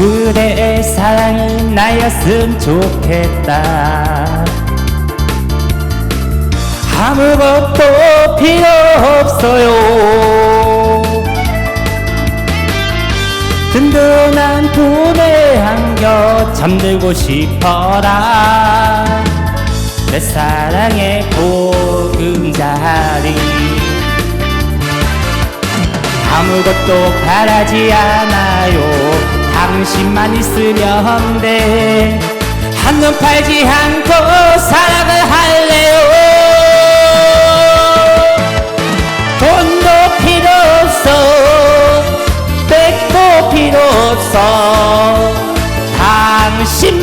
그대의 사랑이 나였으면 좋겠다. 아무것도 필요 없어요. 든든한 품에 안겨 잠들고 싶어라. 내 사랑의 보금자리. 아무것도 바라지 않아요 당신만 있으면 돼. 한눈 팔지 않고 사랑을 할래요. 돈도 필요 없어. 백도 필요 없어. 당신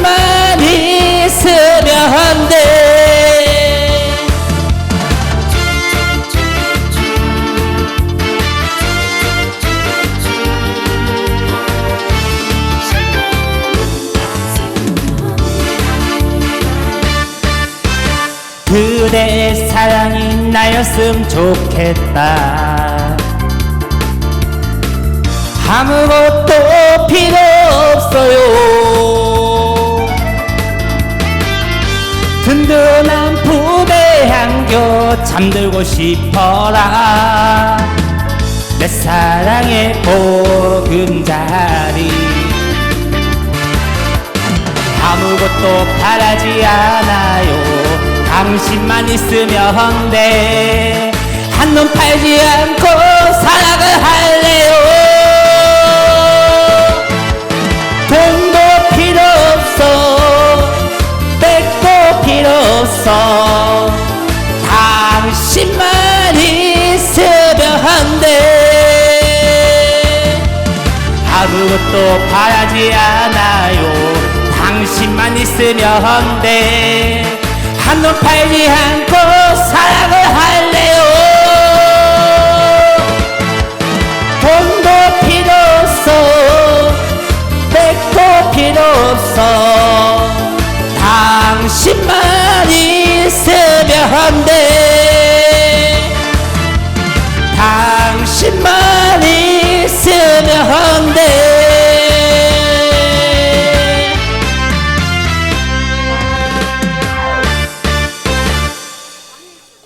그대의 사랑이 나였으면 좋겠다. 아무것도 필요 없어요. 든든한 품에 안겨 잠들고 싶어라. 내 사랑의 보금자리. 아무것도 바라지 않아요 당신만 있으면 돼 한눈 팔지 않고 사랑을 할래요. 돈도 필요 없어 백도 필요 없어. 당신만 있으면 돼 아무것도 바라지 않아요. 당신만 있으면 돼 한눈 팔지 않고 사랑을 할래요. 돈도 필요 없어. 백도 필요 없어. 당신만 있으면 돼